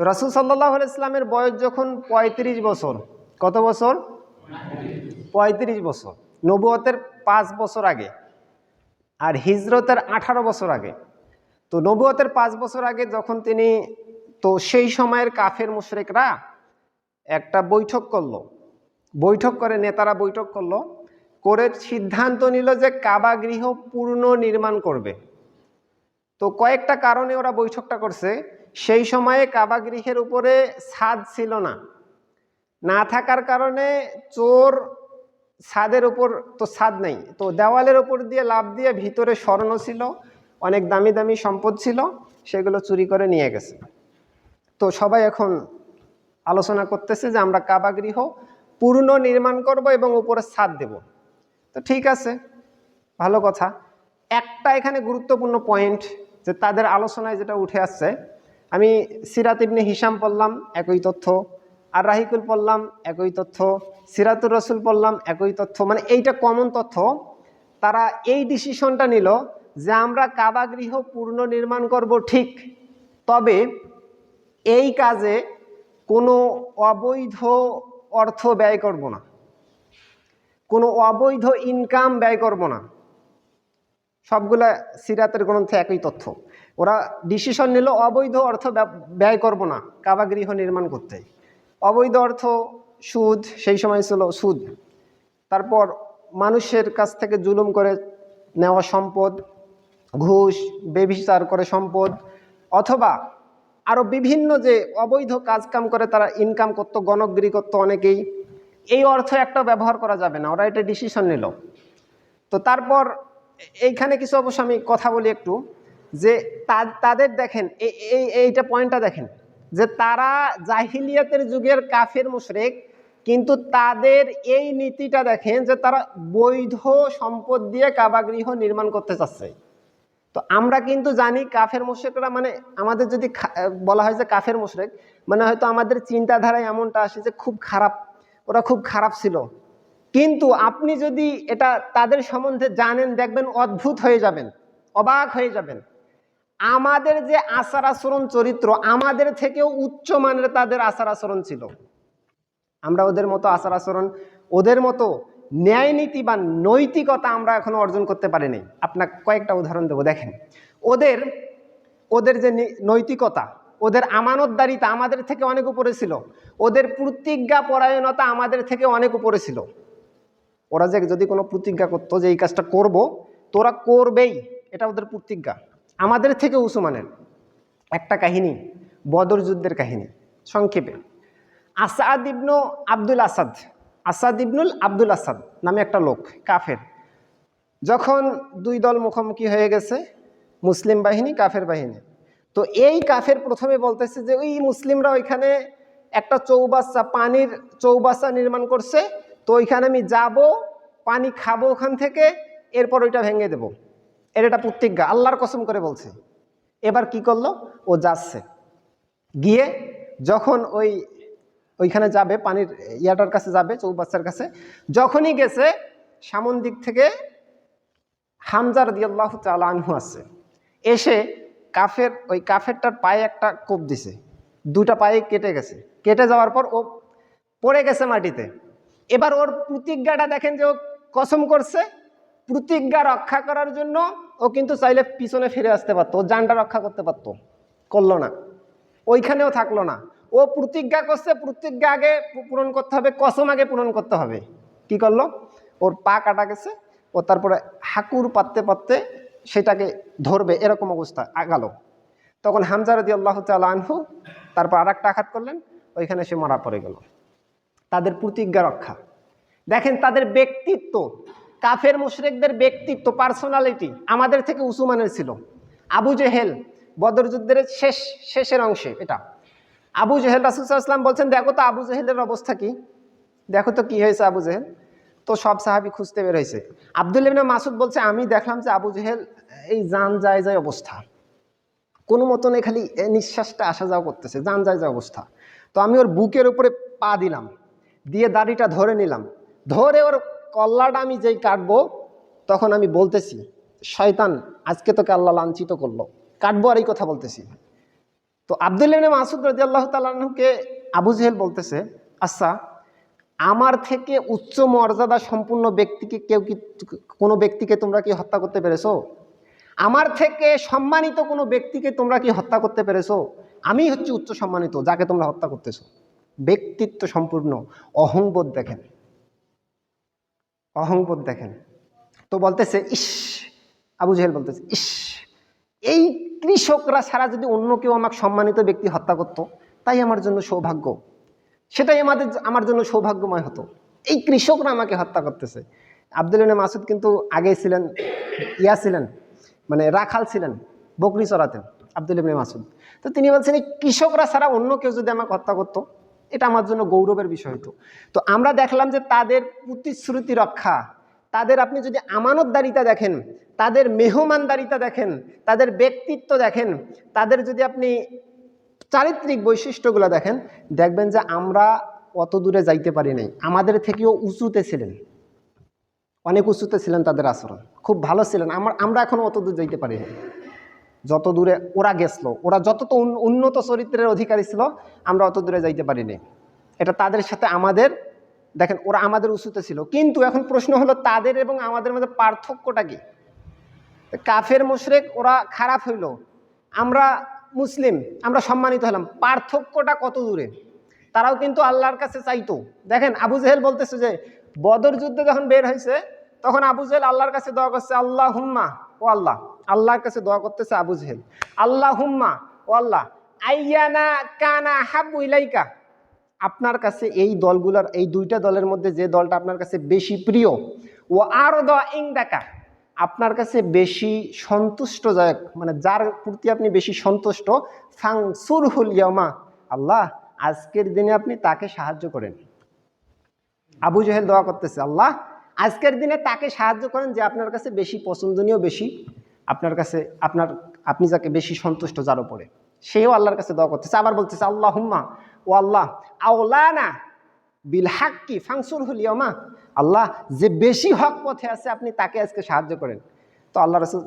তো রাসুল সাল্লাহ ইসলামের বয়স যখন পঁয়ত্রিশ বছর, কত বছর? পঁয়ত্রিশ বছর। নবুয়তের পাঁচ বছর আগে আর হিজরতের আঠারো বছর আগে। তো নবুয়তের পাঁচ বছর আগে যখন তিনি, তো সেই সময়ের কাফের মুশরেকরা একটা বৈঠক করল। বৈঠক করে, নেতারা বৈঠক করল, করে সিদ্ধান্ত নিল যে কাবা গৃহ পূর্ণ নির্মাণ করবে। তো কয়েকটা কারণে ওরা বৈঠকটা করছে। সেই সময়ে কাবা গৃহের উপরে ছাদ ছিল না। না থাকার কারণে চোর ছাদের উপর তো ছাদ নেই। তো দেওয়ালের উপর দিয়ে লাভ দিয়ে ভিতরে স্বর্ণ ছিল, অনেক দামি দামি সম্পদ ছিল, সেগুলো চুরি করে নিয়ে গেছে। তো সবাই এখন আলোচনা করতেছে যে আমরা কাবা গৃহ পূর্ণ নির্মাণ করব এবং উপরে ছাদ দেব। তো ঠিক আছে, ভালো কথা। একটা এখানে গুরুত্বপূর্ণ পয়েন্ট যে তাদের আলোচনায় যেটা উঠে আসছে আমি সিরাত ইবনে হিসাম পড়লাম, একই তথ্য। আর রাহিকুল পড়লাম, একই তথ্য। সিরাতুর রসুল পড়লাম, একই তথ্য। মানে এইটা কমন তথ্য। তারা এই ডিসিশনটা নিল যে আমরা কাবা গৃহ পূর্ণ নির্মাণ করব ঠিক। তবে এই কাজে কোনো অবৈধ অর্থ ব্যয় করব না। কোনো অবৈধ ইনকাম ব্যয় করব না। সবগুলা সিরাতের গ্রন্থে একই তথ্য। ওরা ডিসিশন নিল, অবৈধ অর্থ ব্যয় করব না, কাবা গৃহ নির্মাণ করতে। অবৈধ অর্থ, সুদ, সেই সময় ছিল সুদ। তারপর মানুষের কাছ থেকে জুলুম করে নেওয়া সম্পদ, ঘুষ, বেবিচার করে সম্পদ, অথবা আরও বিভিন্ন যে অবৈধ কাজকাম করে তারা ইনকাম করতো গণগিরি করতো অনেকেই, এই অর্থ একটা ব্যবহার করা যাবে না, ওরা এটা ডিসিশন নিল। তো তারপর এইখানে কিছু অবশ্য আমি কথা বলি একটু। যে তাদের দেখেন এই এই- এইটা পয়েন্টটা দেখেন, যে তারা জাহিলিয়াতের যুগের কাফের মুশরেক, কিন্তু তাদের এই নীতিটা দেখেন, যে তারা বৈধ সম্পদ দিয়ে কাবাগৃহ নির্মাণ করতে চাচ্ছে। তো আমরা কিন্তু জানি কাফের মুশরেকরা মানে আমাদের যদি বলা হয় যে কাফের মুশরেক মানে হয়তো আমাদের চিন্তাধারায় এমনটা আসে যে খুব খারাপ, ওরা খুব খারাপ ছিল। কিন্তু আপনি যদি এটা তাদের সম্বন্ধে জানেন, দেখবেন অদ্ভুত হয়ে যাবেন, অবাক হয়ে যাবেন। আমাদের যে আচার আচরণ চরিত্র, আমাদের থেকেও উচ্চ মানের তাদের আচার আচরণ ছিল। আমরা ওদের মতো আচার আচরণ, ওদের মতো ন্যায় নীতি বা নৈতিকতা আমরা এখনও অর্জন করতে পারিনি। আপনাকে কয়েকটা উদাহরণ দেবো, দেখেন। ওদের ওদের যে নৈতিকতা, ওদের আমানতদারিতা আমাদের থেকে অনেক উপরে ছিল। ওদের প্রতিজ্ঞা পরায়ণতা আমাদের থেকে অনেক উপরে ছিল। ওরা যে যদি কোনো প্রতিজ্ঞা করতো যে এই কাজটা করব, তোরা করবেই, এটা ওদের প্রতিজ্ঞা। আমাদের থেকে উসুমানের একটা কাহিনী, বদর যুদ্ধের কাহিনী, সংক্ষেপে। আসাদ ইবনু আব্দুল আসাদ আসাদ ইবনুল আব্দুল আসাদ নামে একটা লোক, কাফের। যখন দুই দল মুখোমুখি হয়ে গেছে, মুসলিম বাহিনী, কাফের বাহিনী। তো এই কাফের প্রথমে বলতেছে যে, ওই মুসলিমরা ওইখানে একটা চৌবাচ্চা, পানির চৌবাচ্চা নির্মাণ করছে, তো ওইখানে আমি যাব, পানি খাব ওখান থেকে, এরপর ওইটা ভেঙে দেব। এটা প্রতিজ্ঞা, আল্লাহর কসম করে বলছে। এবার কি করল? ও যাচ্ছে। গিয়ে যখন ওই, ওইখানে যাবে, পানির ইয়াটার কাছে যাবে, চৌবাচ্চার কাছে, যখনই গেছে, সামন দিক থেকে হামজার দিয়াল্লাহ চাল আনহু আছে এসে কাফের, ওই কাফেরটার পায়ে একটা কোপ দিছে। দুটা পায়ে কেটে গেছে। কেটে যাওয়ার পর ও পড়ে গেছে মাটিতে। এবার ওর প্রতিজ্ঞাটা দেখেন যে ও কসম করছে। প্রতিজ্ঞা রক্ষা করার জন্য ও কিন্তু চাইলে পিছনে ফিরে আসতে পারতো, ও জানটা রক্ষা করতে পারতো, করল না। ওইখানেও থাকল না। ও প্রতিজ্ঞা করছে, প্রতিজ্ঞা আগে পূরণ করতে হবে, কসম আগে পূরণ করতে হবে। কি করল? ওর পা কাটা গেছে, ও তারপরে হাকুর পাততে পাততে সেটাকে ধরবে, এরকম অবস্থা আগালো তখন হামজারদি আল্লাহ তাল আনহু তারপর আর একটা আঘাত করলেন, ওইখানে সে মারা পড়ে গেল। তাদের প্রতিজ্ঞা রক্ষা। দেখেন তাদের ব্যক্তিত্ব কাফের মুশরেকদের ব্যক্তিত্ব পার্সোনালিটি আমাদের থেকে উসুমানের ছিল। আবু জেহেল বদরযুদ্ধের শেষ, শেষের অংশে এটা। আবু জেহেল রাসুসাল্লাম বলছেন, দেখো তো আবু জেহেলের অবস্থা কি? দেখো তো কি হয়েছে আবু জেহেল? তো সব সাহাবি খুঁজতে বের হয়েছে। আবদুল ইবনে মাসুদ বলছে, আমি দেখলাম যে আবু জেহেল এই জান যায় যায় অবস্থা। কোনো মতনে খালি নিঃশ্বাসটা আসা যাওয়া করতেছে জান যায় যায় অবস্থা। তো আমি ওর বুকের উপরে পা দিলাম, দিয়ে দাড়িটা ধরে নিলাম। ধরে ওর কল্লাটা আমি যেই কাটবো, তখন আমি বলতেছি, শয়তান, আজকে তোকে আল্লাহ লাঞ্ছিত করল। কাটবো আর এই কথা বলতেছি। তো আবদুল্লাহ মাসুদ রাজি আল্লাহ তালুকে আবু জেহেল বলতেছে আচ্ছা আমার থেকে উচ্চ মর্যাদা সম্পূর্ণ ব্যক্তিকে কেউ কি, কোনো ব্যক্তিকে তোমরা কি হত্যা করতে পেরেছ? আমার থেকে সম্মানিত কোনো ব্যক্তিকে তোমরা কি হত্যা করতে পেরেছ? আমি হচ্ছে উচ্চ সম্মানিত, যাকে তোমরা হত্যা করতেছো। ব্যক্তিত্ব সম্পূর্ণ অহংবোধ দেখেন। অহংবোধ দেখেন। তো বলতেছে, ইস! আবু জেহেল বলতেছে, ইস! এই কৃষকরা ছাড়া যদি অন্য কেউ আমাকে সম্মানিত ব্যক্তি হত্যা করত, তাই আমার জন্য সৌভাগ্য। সেটাই আমাদের আমার জন্য সৌভাগ্যময় হতো। এই কৃষকরা আমাকে হত্যা করতেছে। আব্দুল মাসুদ কিন্তু আগে ছিলেন, ইয়া ছিলেন মানে রাখাল ছিলেন, বকরি চড়াতেন, আব্দুল মাসুদ তো তিনি বলছেন, এই কৃষকরা ছাড়া অন্য কেউ যদি আমাকে হত্যা করতো এটা আমার জন্য গৌরবের বিষয় হতো তো আমরা দেখলাম যে তাদের প্রতিশ্রুতি রক্ষা। তাদের আপনি যদি আমানতদারিতা দেখেন, তাদের মেহমানদারিতা দেখেন, তাদের ব্যক্তিত্ব দেখেন, তাদের যদি আপনি চারিত্রিক বৈশিষ্ট্যগুলো দেখেন, দেখবেন যে আমরা অত দূরে যাইতে পারি নাই। আমাদের থেকেও উঁচুতে ছিলেন। অনেক উঁচুতে ছিলেন তাদের আচরণ। খুব ভালো ছিলেন। আমরা আমরা এখনও অত দূর যাইতে পারি নাই। যত দূরে ওরা গেছিল, ওরা যত তো উন্নত চরিত্রের অধিকারী ছিল, আমরা অত দূরে যাইতে পারিনি। এটা তাদের সাথে আমাদের, দেখেন, ওরা আমাদের উঁচুতে ছিল। কিন্তু এখন প্রশ্ন হলো, তাদের এবং আমাদের মধ্যে পার্থক্যটা কি? কাফের, মুশরেক, ওরা খারাপ হইল। আমরা মুসলিম, আমরা সম্মানিত হলাম। পার্থক্যটা কত দূরে? তারাও কিন্তু আল্লাহর কাছে চাইতো। দেখেন, আবু জেহেল বলতেছে যে, বদর যুদ্ধে যখন বের হয়েছে, তখন আবু জেহেল আল্লাহর কাছে দোয়া করছে আল্লাহ হুম্মা ও আল্লাহ, আল্লাহর কাছে দোয়া করতেছে আবু জেহেল। আল্লাহ হুম্মা ও আল্লাহ, আইয়ানা কানা হাবু ইলাইকা। আপনার কাছে এই দলগুলোর, এই দুইটা দলের মধ্যে যে দলটা আপনার কাছে বেশি প্রিয়, ও আর দ ইংদাকা আপনার কাছে বেশি সন্তুষ্টদায়ক মানে যার প্রতি আপনি বেশি সন্তুষ্ট ফাং সুরহুল ইয়মা আল্লাহ, আজকের দিনে আপনি তাকে সাহায্য করেন। আবু জহেল দোয়া করতেছে, আল্লাহ আজকের দিনে তাকে সাহায্য করেন যে আপনার কাছে বেশি পছন্দনীয়, বেশি আপনার কাছে, আপনার, আপনি যাকে বেশি সন্তুষ্ট যার উপরে। সেও আল্লাহর কাছে দোয়া করতেছে। আবার বলতেছে আল্লাহ হুম্মা ও আল্লাহ, আওলানা বিল হাক্কি ফাংসুর হুলিয়মা আল্লাহ, যে বেশি হক পথে আছে, আপনি তাকে আজকে সাহায্য করেন। তো আল্লাহ রসুল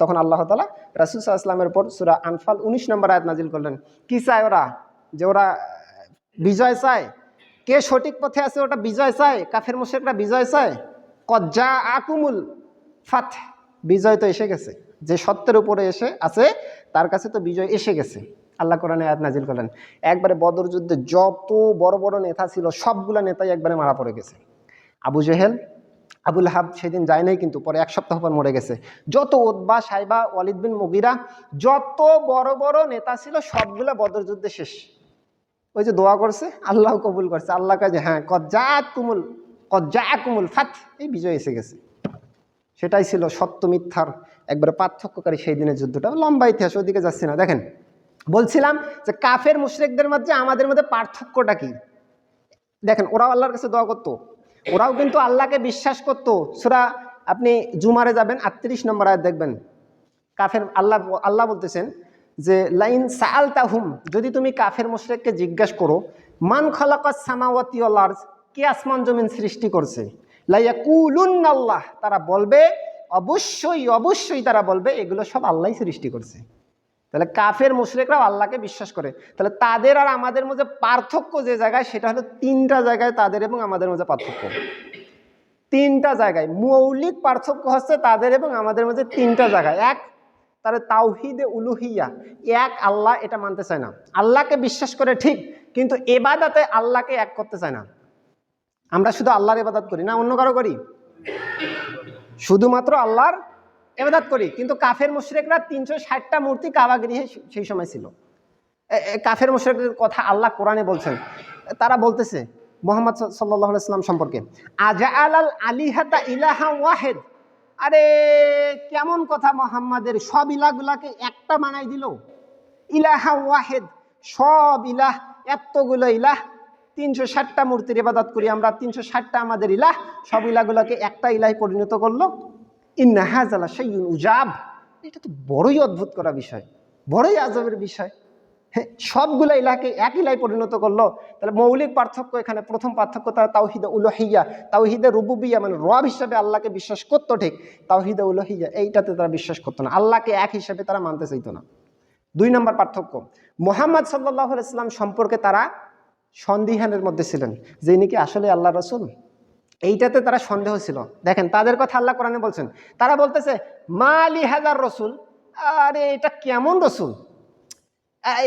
তখন আল্লাহ তালা রাসুল সাল্লাহ ইসলামের পর সুরা আনফাল উনিশ নম্বর আয়াত নাজিল করলেন। কি চায় ওরা? যে ওরা, বিজয় চায়? কে সঠিক পথে আছে ওটা বিজয় চায়? কাফের মুশেকরা বিজয় চায়? কজ্জা আকুমুল ফাত বিজয় তো এসে গেছে। যে সত্যের উপরে এসে আছে, তার কাছে তো বিজয় এসে গেছে। আল্লাহ কোরআনে আয়াত নাজিল করলেন। একবারে বদর যুদ্ধে যত বড় বড় নেতা ছিল, সবগুলা নেতাই একবারে মারা পড়ে গেছে। আবু জেহেল আবুল হাব সেদিন যায় নাই কিন্তু, পরে এক সপ্তাহ পর মরে গেছে। যত ওদবা সাইবা, ওয়ালিদ বিন মুগিরা, যত বড় বড় নেতা ছিল, সবগুলা বদর যুদ্ধে শেষ। ওই যে দোয়া করছে, আল্লাহ কবুল করছে। আল্লাহ কাজে হ্যাঁ কজ্জাত কুমুল কজ্জা কুমুল ফাত এই বিজয় এসে গেছে। সেটাই ছিল সত্য মিথ্যার একবারে পার্থক্যকারী সেই দিনের যুদ্ধটা। লম্বা ইতিহাস ওদিকে যাচ্ছি না। দেখেন, বলছিলাম যে কাফের মুশরেকদের মধ্যে আমাদের মধ্যে পার্থক্যটা কি? দেখেন, ওরাও আল্লাহর কাছে দোয়া করতো। ওরাও কিন্তু আল্লাহকে বিশ্বাস করতো। সুরা আপনি জুমারে যাবেন, আটত্রিশ নম্বর আয়াত দেখবেন। কাফের, আল্লাহ আল্লাহ বলতেছেন যে, লাইন সাল তাহুম যদি তুমি কাফের মুশরেককে জিজ্ঞাসা করো, মান খলাকাত সামাওয়াতি আল্লাহ কে আসমান জমিন সৃষ্টি করছে? আল্লাহ তারা বলবে, অবশ্যই অবশ্যই তারা বলবে, এগুলো সব আল্লাহ সৃষ্টি করছে। তাহলে কাফের মুশরেকরাও আল্লাহকে বিশ্বাস করে। তাহলে তাদের আর আমাদের মধ্যে পার্থক্য যে জায়গায়, সেটা হলো তিনটা জায়গায় তাদের এবং আমাদের মধ্যে পার্থক্য। তিনটা জায়গায়, মৌলিক পার্থক্য হচ্ছে তাদের এবং আমাদের মধ্যে তিনটা জায়গায়। এক, তারা তাওহিদে উলুহিয়া। এক, আল্লাহ এটা মানতে চায় না। আল্লাহকে বিশ্বাস করে ঠিক, কিন্তু এবাদাতে আল্লাহকে এক করতে চায় না। আমরা শুধু আল্লাহর এবাদাত করি, না অন্য কারও করি? শুধুমাত্র আল্লাহর এবাদাত করি। কিন্তু কাফের মুশরেকরা তিনশো ষাটটা মূর্তি কাবাগৃহে সেই সময় ছিল। কাফের মুশরেকদের কথা আল্লাহ কোরআনে বলছেন। তারা বলতেছে মোহাম্মদ সাল্লাহ ইসলাম সম্পর্কে আজা আলাল আলিহাতা ইলাহা ওয়াহেদ? আরে, কেমন কথা মোহাম্মদের, সব ইলাহগুলাকে একটা বানাই দিল। ইলাহা ওয়াহেদ, সব ইলাহ, এতগুলো ইলাহ। তিনশো ষাটটা মূর্তির ইবাদত করি, আমরা তিনশো ষাটটা আমাদের ইলাহ, সব ইলাহগুলোকে একটা ইলাহ পরিণত করল। ইন্না হাজালা সেই উজাব। এটা তো বড়ই অদ্ভুত করা বিষয়, বড়ই আজবের বিষয়। হ্যাঁ সবগুলো ইলাকে এক ইলাই পরিণত করল। তাহলে মৌলিক পার্থক্য এখানে, প্রথম পার্থক্য তারা তাওহিদে উলহিয়া। তাওহিদে রুবুবিয়া মানে রব হিসাবে আল্লাহকে বিশ্বাস করতো ঠিক, তাওহিদে উলহিয়া, এইটাতে তারা বিশ্বাস করতো না। আল্লাহকে এক হিসাবে তারা মানতে চাইতো না। দুই নম্বর পার্থক্য, মোহাম্মদ সাল্লাহ ইসলাম সম্পর্কে তারা সন্দিহানের মধ্যে ছিলেন, যে ইনি কি আসলে আল্লাহ রসুল? এইটাতে তারা সন্দেহ ছিল। দেখেন, তাদের কথা আল্লাহ কোরআনে বলছেন, তারা বলতেছে মা আলি হাজার রসুল? আরে, এটা কেমন রসুল?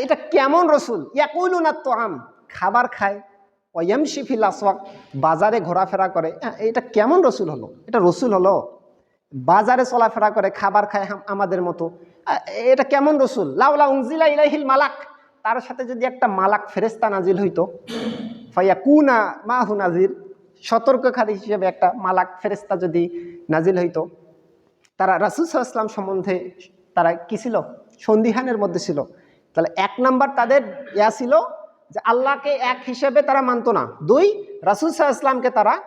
এটা কেমন রসুল? ইয়াকুলু না তো আম খাবার খায় ওয়াম শিফিল আসওয়াক, বাজারে ঘোরাফেরা করে। এটা কেমন রসুল হলো? এটা রসুল হলো? বাজারে চলাফেরা করে, খাবার খায় আমাদের মতো। এটা কেমন রসুল? লাউলা উংজিলা ইলাইহিল মালাক। তার সাথে যদি একটা মালাক ফেরেস্তা নাজিল হইতো, ফাইয়া কুনা মাহু নাজির সতর্ককারী হিসেবে একটা মালাক ফেরেস্তা যদি নাজিল হইতো, তারা রাসুল সাল্লাম সম্বন্ধে তারা কি ছিল? সন্দিহানের মধ্যে ছিল। তাহলে এক নাম্বার তাদের ইয়া ছিল যে আল্লাহকে এক হিসেবে তারা মানতো না। দুই, রাসুল সাল্লামকে তারা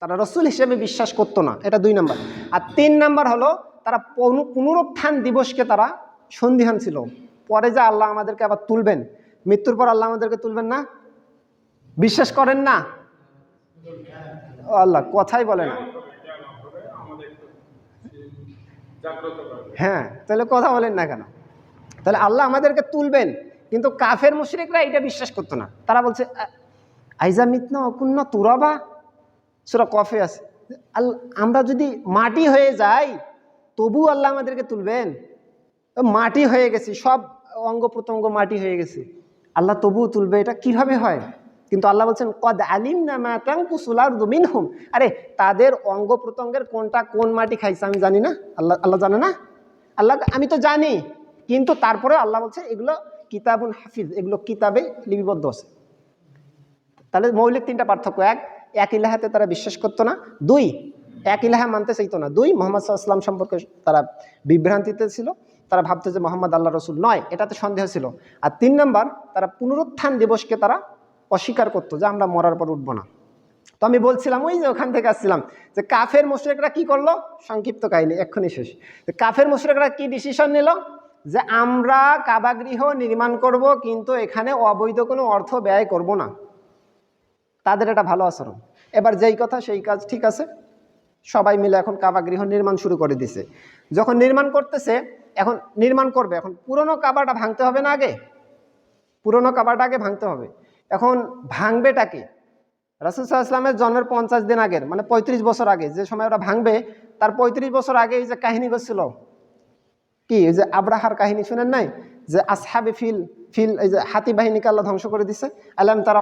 তারা রসুল হিসেবে বিশ্বাস করতো না। এটা দুই নাম্বার। আর তিন নাম্বার হলো তারা পুন- পুনরুত্থান দিবসকে তারা সন্দিহান ছিল। পরে যে আল্লাহ আমাদেরকে আবার তুলবেন। মৃত্যুর পর আল্লাহ আমাদেরকে তুলবেন না? বিশ্বাস করেন না? আল্লাহ কথাই বলে না। হ্যাঁ তাহলে কথা বলেন না কেন? তাহলে আল্লাহ আমাদেরকে তুলবেন, কিন্তু কাফের মুশরিকরা এটা বিশ্বাস করতো না। তারা বলছে আইজা মিতনা অকুন্ন তুরাবা? সুরা কফে আছে। আল্লাহ আমরা যদি মাটি হয়ে যাই তবু আল্লাহ আমাদেরকে তুলবেন। মাটি হয়ে গেছি, সব অঙ্গ প্রত্যঙ্গ মাটি হয়ে গেছে। আল্লাহ তবুও তুলবে, এটা কীভাবে হয়? কিন্তু আল্লাহ বলছেন, কদ আলিম না মাতাঙ্কু সুলার দুমিন হুম আরে, তাদের অঙ্গ প্রত্যঙ্গের কোনটা কোন মাটি খাইছে আমি জানি না। আল্লাহ আল্লাহ জানে না? আল্লাহ, আমি তো জানি। কিন্তু তারপরে আল্লাহ বলছে, এগুলো কিতাবুন হাফিজ, এগুলো কিতাবে লিপিবদ্ধ আছে। তাহলে মৌলিক তিনটা পার্থক্য। এক এক ইলাহাতে তারা বিশ্বাস করতো না। দুই, এক ইলাহা মানতে চাইতো না। দুই, মোহাম্মদ সাল্লাম সম্পর্কে তারা বিভ্রান্তিতে ছিল। তারা ভাবতো যে মোহাম্মদ আল্লাহ রসুল নয়, এটাতে সন্দেহ ছিল। আর তিন নম্বর, তারা পুনরুত্থান দিবসকে তারা অস্বীকার করতো যে আমরা মরার পর উঠবো না। তো আমি বলছিলাম, ওই যে ওখান থেকে আসছিলাম যে কাফের মুশরিকরা কি করল? সংক্ষিপ্ত কাহিনী, এক্ষুনি শেষ। যে কাফের মুশরিকরা কি ডিসিশন নিল? যে আমরা কাবাগৃহ নির্মাণ করব, কিন্তু এখানে অবৈধ কোনো অর্থ ব্যয় করব না। তাদের এটা ভালো আচরণ। এবার যেই কথা, সেই কাজ ঠিক আছে। সবাই মিলে এখন কাবাগৃহ নির্মাণ শুরু করে দিছে। যখন নির্মাণ করতেছে এখন নির্মাণ করবে। এখন পুরনো কাবাটা ভাঙতে হবে না আগে? পুরনো কাবাটা আগে ভাঙতে হবে। এখন ভাঙবেটাকে রাসুল সাল্লামের জন্মের পঞ্চাশ দিন আগের মানে পঁয়ত্রিশ বছর আগে, যে সময় ওরা ভাঙবে, তার পঁয়ত্রিশ বছর আগে এই যে কাহিনী করছিল কি? এই যে আব্রাহার কাহিনী শুনেন নাই? যে আসহাবি ফিল ফিল, এই যে হাতি বাহিনীকে আল্লাহ ধ্বংস করে দিছে। আলাম তারা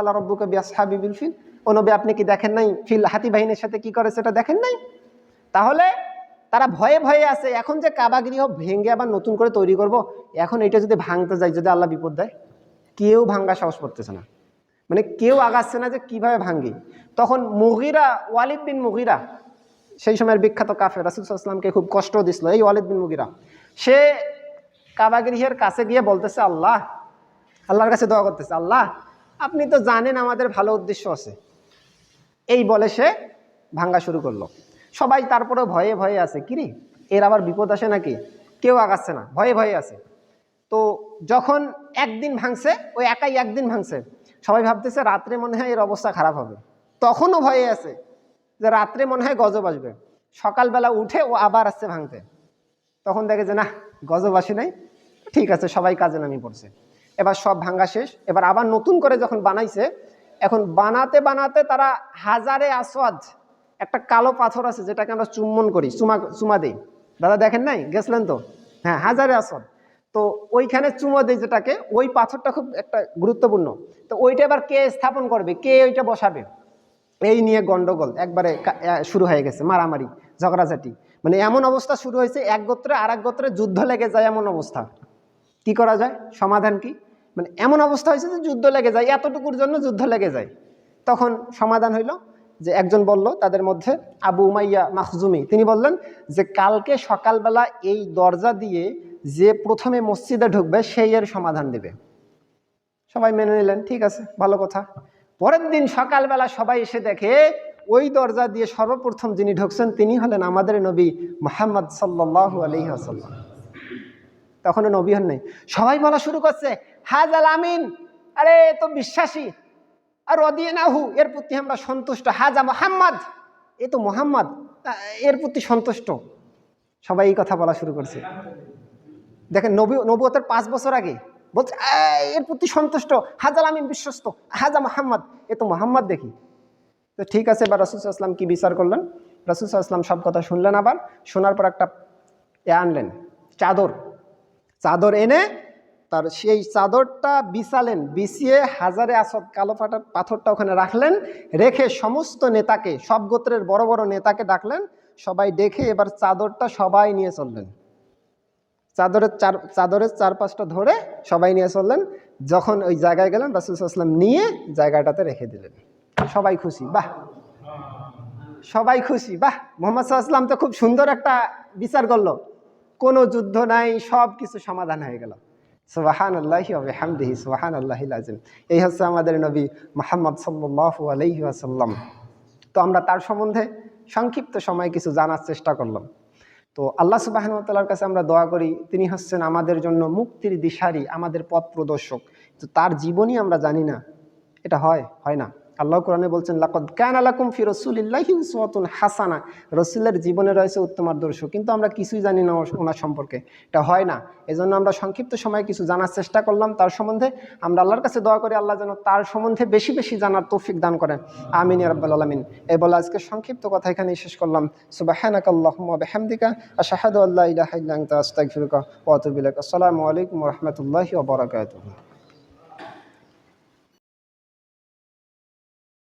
আল্লাহ রব্বুকে আসহাবি বিল ফিল। ও আপনি কি দেখেন নাই ফিল হাতি বাহিনীর সাথে কি করে সেটা দেখেন নাই? তাহলে তারা ভয়ে ভয়ে আছে, এখন যে কাবাগৃহ ভেঙে আবার নতুন করে তৈরি করব, এখন এটা যদি ভাঙতে যায় যদি আল্লাহ বিপদ দেয়, কেউ ভাঙ্গা সাহস করতেছে না। মানে কেউ আগাচ্ছে না যে কীভাবে ভাঙ্গি। তখন মুগিরা, ওয়ালিদ বিন মুগিরা, সেই সময়ের বিখ্যাত কাফের রাসুলসাল্লামকে খুব কষ্ট দিছিল, এই ওয়ালিদ বিন মুগিরা। সে কাবাগৃহের কাছে গিয়ে বলতেছে, আল্লাহ, আল্লাহর কাছে দোয়া করতেছে, আল্লাহ, আপনি তো জানেন আমাদের ভালো উদ্দেশ্য আছে। এই বলে সে ভাঙ্গা শুরু করল। সবাই তারপরে ভয়ে ভয়ে আছে। কিরে? এর আবার বিপদ আসে নাকি? কেউ আগাচ্ছে না, ভয়ে ভয়ে আছে। তো যখন একদিন ভাঙছে, ওই একাই একদিন ভাঙছে। সবাই ভাবতেছে, রাত্রে মনে হয় এর অবস্থা খারাপ হবে। তখনও ভয়ে আছে যে রাত্রে মনে হয় গজব আসবে। সকালবেলা উঠে ও আবার আসছে ভাঙতে। তখন দেখে যে, না, গজব আসে নাই। ঠিক আছে, সবাই কাজে নামিয়ে পড়ছে। এবার সব ভাঙ্গা শেষ। এবার আবার নতুন করে যখন বানাইছে, এখন বানাতে বানাতে তারা হাজারে আসওয়াদ একটা কালো পাথর আছে যেটাকে আমরা চুম্বন করি, চুমা চুমা দিই। দাদা দেখেন নাই? গেছিলেন তো? হ্যাঁ হাজারে আসওয়াদ তো ওইখানে চুমো দেয় যেটাকে, ওই পাথরটা খুব একটা গুরুত্বপূর্ণ। তো ওইটা এবার কে স্থাপন করবে? কে ওইটা বসাবে? এই নিয়ে গন্ডগোল একবারে শুরু হয়ে গেছে, মারামারি, ঝগড়াঝাটি। মানে এমন অবস্থা শুরু হয়েছে, এক গোত্রে আর এক গোত্রে যুদ্ধ লেগে যায় এমন অবস্থা। কি করা যায়? সমাধান কি? মানে এমন অবস্থা হয়েছে যে যুদ্ধ লেগে যায়, এতটুকুর জন্য যুদ্ধ লেগে যায়। তখন সমাধান হইল যে একজন বলল, তাদের মধ্যে আবু উমাইয়া মাখজুমি। তিনি বললেন যে, কালকে সকালবেলা এই দরজা দিয়ে যে প্রথমে মসজিদে ঢুকবে, সেই এর সমাধান দেবে। সবাই মেনে নিলেন, ঠিক আছে, ভালো কথা। পরের দিন সকালবেলা সবাই এসে দেখে, ওই দরজা দিয়ে সর্বপ্রথম যিনি ঢুকছেন, তিনি হলেন আমাদের নবী মোহাম্মদ সাল্লাহ আলহি আসাল্লাম তখনও নবী হন নাই। সবাই বলা শুরু করছে হাজ আল আমিন! আরে, তো বিশ্বাসী। আর অদিয়ে নাহু এর প্রতি আমরা সন্তুষ্ট। হাজা মোহাম্মদ, এ তো মোহাম্মদ এর প্রতি সন্তুষ্ট। সবাই এই কথা বলা শুরু করছে। দেখেন নবী, নবুয়তের পাঁচ বছর আগে বলছে এর প্রতি সন্তুষ্ট, হাজাল আমি বিশ্বস্ত, হাজা মোহাম্মদ, এ তো মোহাম্মদ দেখি। তো ঠিক আছে, এবার রসুল আসলাম কি বিচার করলেন? রসুল আসলাম সব কথা শুনলেন আবার, শোনার পর একটা এ আনলেন, চাদর। চাদর এনে তার সেই চাদরটা বিছালেন, বিছিয়ে হাজারে আসদ কালো ফাটার পাথরটা ওখানে রাখলেন, রেখে সমস্ত নেতাকে, সব গোত্রের বড় বড় নেতাকে ডাকলেন, সবাই দেখে এবার চাদরটা সবাই নিয়ে চললেন। চাদরের চার, চাদরের চারপাশটা ধরে সবাই নিয়ে চললেন, যখন ওই জায়গায় গেলেন, রাসুল আসলাম নিয়ে জায়গাটাতে রেখে দিলেন। সবাই খুশি, বাহ! সবাই খুশি, বাহ! মোহাম্মদ সাল্লাম তো খুব সুন্দর একটা বিচার করল। কোনো যুদ্ধ নাই সব কিছু সমাধান হয়ে গেল। সুবাহান আল্লাহি হামদিহি সুবাহান আল্লাহ আজিম এই হচ্ছে আমাদের নবী মোহাম্মদ সাল্লু আলহি আসাল্লাম তো আমরা তার সম্বন্ধে সংক্ষিপ্ত সময় কিছু জানার চেষ্টা করলাম। তো আল্লাহ সুবাহনতালার কাছে আমরা দোয়া করি, তিনি হচ্ছেন আমাদের জন্য মুক্তির দিশারি, আমাদের পথ প্রদর্শক। তো তার জীবনই আমরা জানি না, এটা হয় হয় না। আল্লাহ কোরআনে বলছেন, লাকদ ক্যান আলাকুম ফি রসুলিল্লাহি উসওয়াতুন হাসানা। রসুলের জীবনে রয়েছে উত্তম আদর্শ কিন্তু আমরা কিছুই জানি না ওনার সম্পর্কে। এটা হয় না। এজন্য আমরা সংক্ষিপ্ত সময়ে কিছু জানার চেষ্টা করলাম। তার সম্বন্ধে আমরা আল্লাহর কাছে দোয়া করি, আল্লাহ যেন তার সম্বন্ধে বেশি বেশি জানার তৌফিক দান করেন। আমিন রাব্বাল আলামিন। এই বলে আজকে সংক্ষিপ্ত কথা এখানেই শেষ করলাম। সুবহানাকাল্লাহুম্মা বিহামদিকা, আশহাদু আল্লা ইলাহা ইল্লা আনতা, আস্তাগফিরুকা ওয়া আসসালামু আলাইকুম ওয়া রাহমাতুল্লাহি